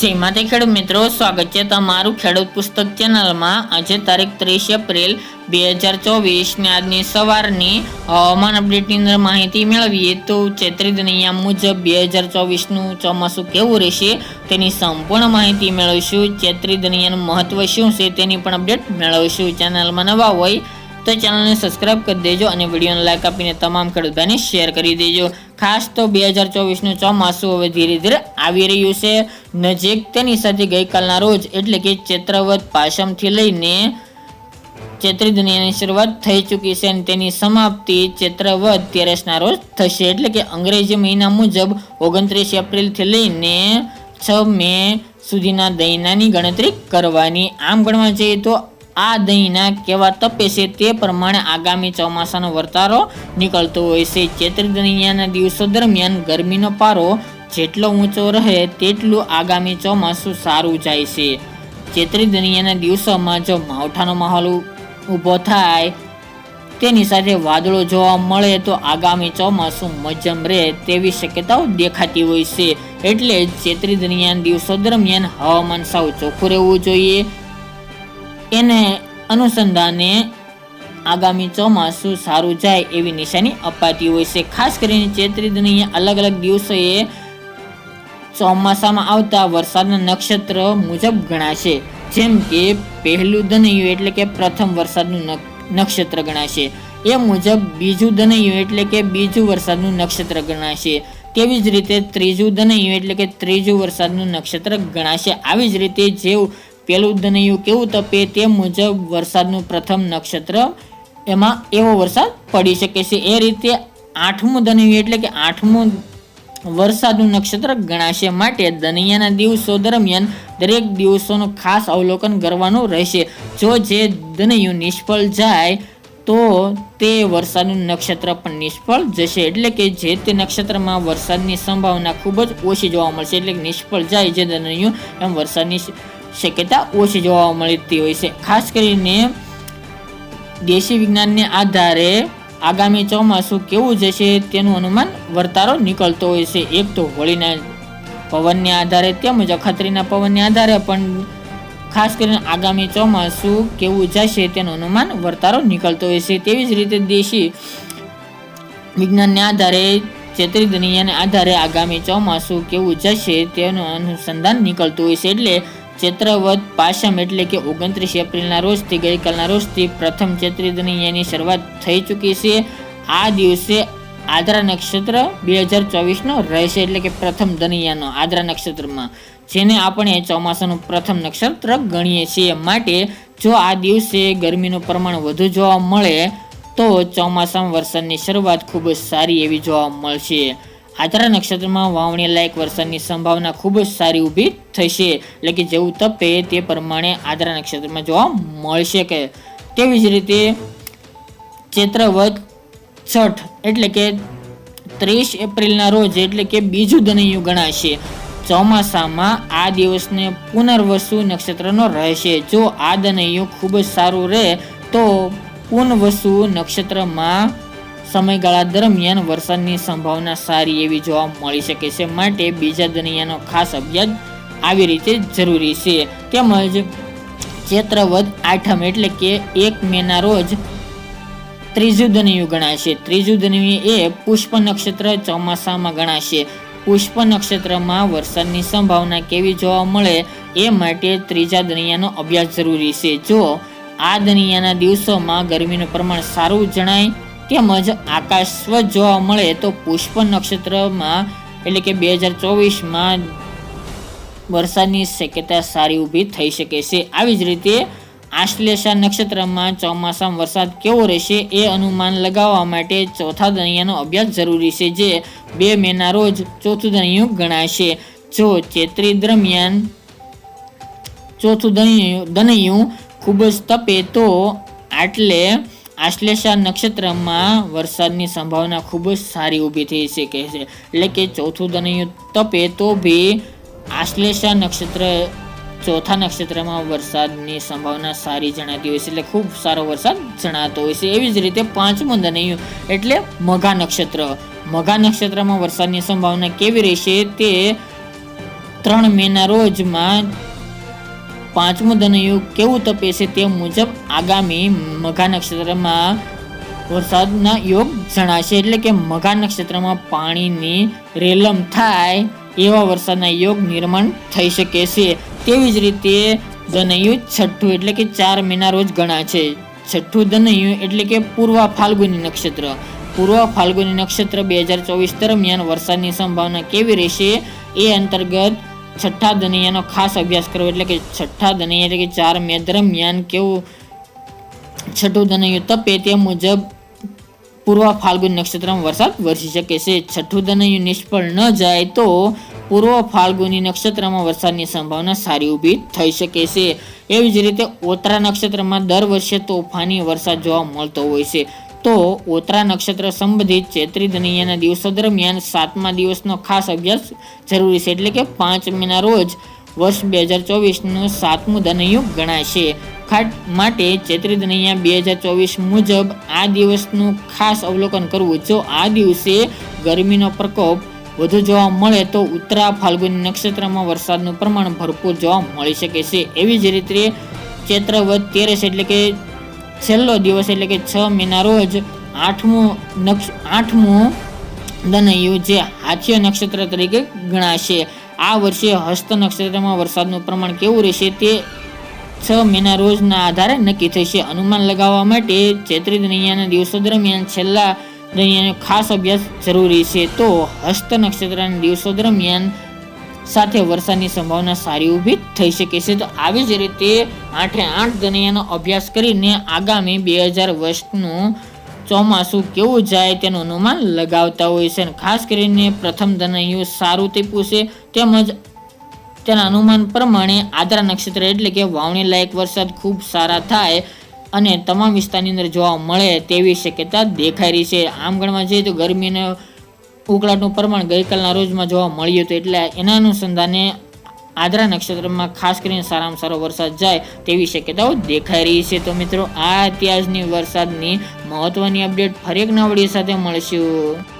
જય માતા ખેડૂત મિત્રો, સ્વાગત છે તમારું ખેડૂત પુસ્તક ચેનલમાં. આજે તારીખ ત્રીસ એપ્રિલ બે હજાર ચોવીસની આજની સવારની હવામાન અપડેટની અંદર માહિતી મેળવીએ તો ચૈત્રી દુનિયા મુજબ બે હજાર ચોવીસનું ચોમાસું કેવું રહેશે તેની સંપૂર્ણ માહિતી મેળવીશું. ચૈત્રી દુનિયાનું મહત્વ શું છે તેની પણ અપડેટ મેળવીશું. ચેનલમાં નવા હોય તો ચેનલને સબસ્ક્રાઇબ કરી દેજો અને વિડીયોને લાઇક આપીને તમામ ખેડૂત ભાઈને શેર કરી દેજો. ખાસ તો બે હજાર ચોવીસનું ચોમાસું હવે ધીરે ધીરે આવી રહ્યું છે. નજીક તેની સાથે ગઈકાલના રોજ એટલે કે ચૈત્રવત પાશમથી લઈને ચૈત્રી દુનિયાની શરૂઆત થઈ ચૂકી છે અને તેની સમાપ્તિ ચૈત્રવત તેરસના રોજ થશે. એટલે કે અંગ્રેજી મહિના મુજબ ઓગણત્રીસ એપ્રિલથી લઈને છ મે સુધીના દહીંનાની ગણતરી કરવાની. આમ ગણવા જઈએ તો આ દહીંના કેવા તપે છે તે પ્રમાણે આગામી ચોમાસાનો વર્તારો નીકળતો હોય છે. ચૈત્રી દહીંના દિવસો દરમિયાન ગરમીનો પારો જેટલો ઊંચો રહે તેટલું આગામી ચોમાસું સારું જાય છે. ચૈત્રી દુનિયાના દિવસોમાં જો માવઠાનો માહોલ ઊભો થાય, તેની સાથે વાદળો જોવા મળે તો આગામી ચોમાસું મજમ રહે તેવી શક્યતાઓ દેખાતી હોય છે. એટલે ચેત્રી દરમિયાન દિવસો દરમિયાન હવામાન સાવ ચોખ્ખું રહેવું જોઈએ. એને અનુસંધાને આગામી ચોમાસું સારું જાય એવી નિશાની અપાતી હોય છે. ખાસ કરીને ચેત્રી દુનિયા અલગ અલગ દિવસોએ ચોમાસામાં આવતા વરસાદના નક્ષત્ર મુજબ ગણાશે. જેમ કે પહેલું દનૈયું એટલે કે પ્રથમ વરસાદનું નક્ષત્ર ગણાશે. એ મુજબ બીજું દનૈયું એટલે કે બીજું વરસાદનું નક્ષત્ર ગણાશે. તેવી જ રીતે ત્રીજું દનૈયું એટલે કે ત્રીજું વરસાદનું નક્ષત્ર ગણાશે. આવી જ રીતે જેવું પહેલું દનૈયું કેવું તપે તે મુજબ વરસાદનું પ્રથમ નક્ષત્ર એમાં એવો વરસાદ પડી શકે છે. એ રીતે આઠમું દનૈયું એટલે કે આઠમું વરસાદનું નક્ષત્ર ગણાશે માટે દનૈયાના દિવસો દરમિયાન દરેક દિવસોનું ખાસ અવલોકન કરવાનું રહેશે. જો જે દનિયું નિષ્ફળ જાય, તો તે વરસાદનું નક્ષત્ર પણ નિષ્ફળ જશે. એટલે કે જે તે નક્ષત્રમાં વરસાદની સંભાવના ખૂબ જ ઓછી જોવા મળશે. એટલે કે નિષ્ફળ જાય જે દનૈયું, એમ વરસાદની શક્યતા ઓછી જોવા મળતી હોય છે. ખાસ કરીને દેશી વિજ્ઞાનને આધારે આગામી ચોમાસું કેવું જશે તેનું અનુમાન વર્તારો નીકળતો હોય છે. એક તો હોળીના પવનને આધારે તેમજ અખત્રીના પવનને આધારે પણ ખાસ કરીને આગામી ચોમાસું કેવું જશે તેનું અનુમાન વર્તારો નીકળતો હોય છે. તેવી જ રીતે દેશી વિજ્ઞાનને આધારે, ચેતરી દુનિયાને આધારે આગામી ચોમાસું કેવું જશે તેનું અનુસંધાન નીકળતું હોય છે. એટલે ચૈત્રવત પાસમ એટલે કે ઓગણત્રીસ એપ્રિલના રોજથી ગઈકાલના રોજથી પ્રથમ ચૈત્રી દુનિયાની શરૂઆત થઈ ચૂકી છે. આ દિવસે આદ્રા નક્ષત્ર બે હજાર ચોવીસનો રહેશે એટલે કે પ્રથમ દનિયાનો આદ્રા નક્ષત્રમાં, જેને આપણે ચોમાસાનું પ્રથમ નક્ષત્ર ગણીએ છીએ. માટે જો આ દિવસે ગરમીનું પ્રમાણ વધુ જોવા મળે, તો ચોમાસામાં વરસાદની શરૂઆત ખૂબ જ સારી એવી જોવા મળશે. આદ્રા નક્ષત્રમાં વાવણી લાયક વરસાદની સંભાવના ખૂબ જ સારી ઊભી થશે એટલે કે જેવું તપે તે પ્રમાણે આદ્રા નક્ષત્રમાં જોવા મળશે કે તેવી જ રીતે ચૈત્રવત છઠ એટલે કે ત્રીસ એપ્રિલના રોજ એટલે કે બીજું દનૈયું ગણાશે. ચોમાસામાં આ દિવસને પુનર્વસુ નક્ષત્રનો રહેશે. જો આ દનૈયું ખૂબ જ સારું રહે તો પુનવસુ નક્ષત્રમાં સમયગાળા દરમિયાન વરસાદની સંભાવના સારી એવી જોવા મળી શકે છે માટે બીજા દનિયાનો ખાસ અભ્યાસ આવી રીતે જરૂરી છે. તેમજ ચૈત્રવદ આઠમ એટલે કે એક મેના રોજ ત્રીજું દનિયું ગણાશે. ત્રીજું દનિયું એ પુષ્પ નક્ષત્ર ચોમાસામાં ગણાશે. પુષ્પ નક્ષત્રમાં વરસાદની સંભાવના કેવી જોવા મળે એ માટે ત્રીજા દનિયાનો અભ્યાસ જરૂરી છે. જો આ દનિયાના દિવસોમાં ગરમીનું પ્રમાણ સારું જણાય તેમજ આકાશ જોવા મળે તો પુષ્પ નક્ષત્રમાં એટલે કે બે હજાર ચોવીસમાં વરસાદની શક્યતા સારી ઊભી થઈ શકે છે. આવી જ રીતે આશ્લેષા નક્ષત્રમાં ચોમાસામાં વરસાદ કેવો રહેશે એ અનુમાન લગાવવા માટે ચોથા દનિયાનો અભ્યાસ જરૂરી છે, જે બે મેના રોજ ચોથું દનિયું ગણાશે. જો ચૈત્રી દરમિયાન ચોથું દનિયું દનિયું ખૂબ જ તપે તો આટલે આશ્લેષા નક્ષત્રમાં વરસાદની સંભાવના ખૂબ જ સારી ઊભી થઈ શકે છે. એટલે કે ચોથું દનૈયું તપે તો બી આશ્લેષા નક્ષત્ર, ચોથા નક્ષત્રમાં વરસાદની સંભાવના સારી જણાતી હોય છે. એટલે ખૂબ સારો વરસાદ જણાતો હોય છે. એવી જ રીતે પાંચમું દનૈયું એટલે મઘા નક્ષત્ર. મઘા નક્ષત્રમાં વરસાદની સંભાવના કેવી રહેશે તે ત્રણ મેના રોજમાં પાંચમું ધનયુગ કેવું તપે છે તે મુજબ આગામી મઘા નક્ષત્રમાં વરસાદના યોગ જણાશે. એટલે કે મઘા નક્ષત્રમાં પાણીની રેલમ થાય એવા વરસાદના યોગ નિર્માણ થઈ શકે છે. તેવી જ રીતે ધનયુગ છઠ્ઠું એટલે કે ચાર મહિના રોજ ગણા છે છઠ્ઠું ધનયુગ એટલે કે પૂર્વ ફાલ્ગુની નક્ષત્ર. પૂર્વ ફાલ્ગુની નક્ષત્ર બે હજાર ચોવીસ દરમિયાન વરસાદની સંભાવના કેવી રહેશે? એ અંતર્ગત છઠ્ઠા દનૈયાનો ખાસ અભ્યાસ કરવો એટલે કે છઠ્ઠા દનૈયા એટલે કે ચાર મે દરમિયાન કેવું? છઠ્ઠું દનૈયું તપે તે મુજબ પૂર્વ ફાલ્ગુન નક્ષત્રમાં વરસાદ વરસી શકે છે. છઠ્ઠું દનૈયું નિષ્ફળ ન જાય તો પૂર્વ ફાલ્ગુની નક્ષત્રમાં વરસાદની સંભાવના સારી ઊભી થઈ શકે છે. એવી જ રીતે ઓતરા નક્ષત્રમાં દર વર્ષે તોફાની વરસાદ જોવા મળતો હોય છે. તો ઓતરા નક્ષત્ર સંબંધિત ચૈત્રી દનૈયાના દિવસો દરમિયાન સાતમા દિવસનો ખાસ અભ્યાસ જરૂરી છે. એટલે કે પાંચ મહિના રોજ વર્ષ બે હજાર ચોવીસનું સાતમું ધનયુગ ગણાશે. ખાટ માટે ચૈત્રી દનૈયા બે હજાર ચોવીસ મુજબ આ દિવસનું ખાસ અવલોકન કરવું. જો આ દિવસે ગરમીનો પ્રકોપ વધુ જોવા મળે તો ઉત્તરા ફાલ્ગુની નક્ષત્રમાં વરસાદનું પ્રમાણ ભરપૂર જોવા મળી શકે છે. એવી જ રીતે ચૈત્રવત તેરસ એટલે કે છેલ્લો દિવસ એટલે કે છ મહિના રોજ આઠમું નક્ષ, આઠમું દનયું જે હાથીય નક્ષત્ર તરીકે ગણાશે. આ વર્ષે હસ્ત નક્ષત્રમાં વરસાદનું પ્રમાણ કેવું રહેશે તે છ મહિના રોજના આધારે નક્કી થશે. અનુમાન લગાવવા માટે ચૈત્રી દનૈયાના દિવસો દરમિયાન છેલ્લા દનૈયાનો ખાસ અભ્યાસ જરૂરી છે. તો હસ્ત નક્ષત્રના દિવસો દરમિયાન સાથે વરસાદની સંભાવના સારી ઊભી થઈ શકે છે. તો આવી જ રીતે આઠે આઠ દનૈયાનો અભ્યાસ કરીને આગામી બે હજાર વર્ષનું ચોમાસું કેવું જાય તેનું અનુમાન લગાવતા હોય છે અને ખાસ કરીને પ્રથમ દનૈયું સારું ટીપું છે. તેમજ તેના અનુમાન પ્રમાણે આદરા નક્ષત્ર એટલે કે વાવણી લાયક વરસાદ ખૂબ સારા થાય અને તમામ વિસ્તારની અંદર જોવા મળે તેવી શક્યતા દેખાઈ રહી છે. આમ ગણવા જઈએ તો ગરમીને ઉકળાટનું પ્રમાણ ગઈકાલના રોજમાં જોવા મળ્યું હતું એટલે એના અનુસંધાને આદ્રા નક્ષત્રમાં ખાસ કરીને સારામાં સારો વરસાદ જાય તેવી શક્યતાઓ દેખાઈ રહી છે. તો મિત્રો, આ અત્યારની વરસાદની મહત્વની અપડેટ. ફરી એક નવડી સાથે મળશું.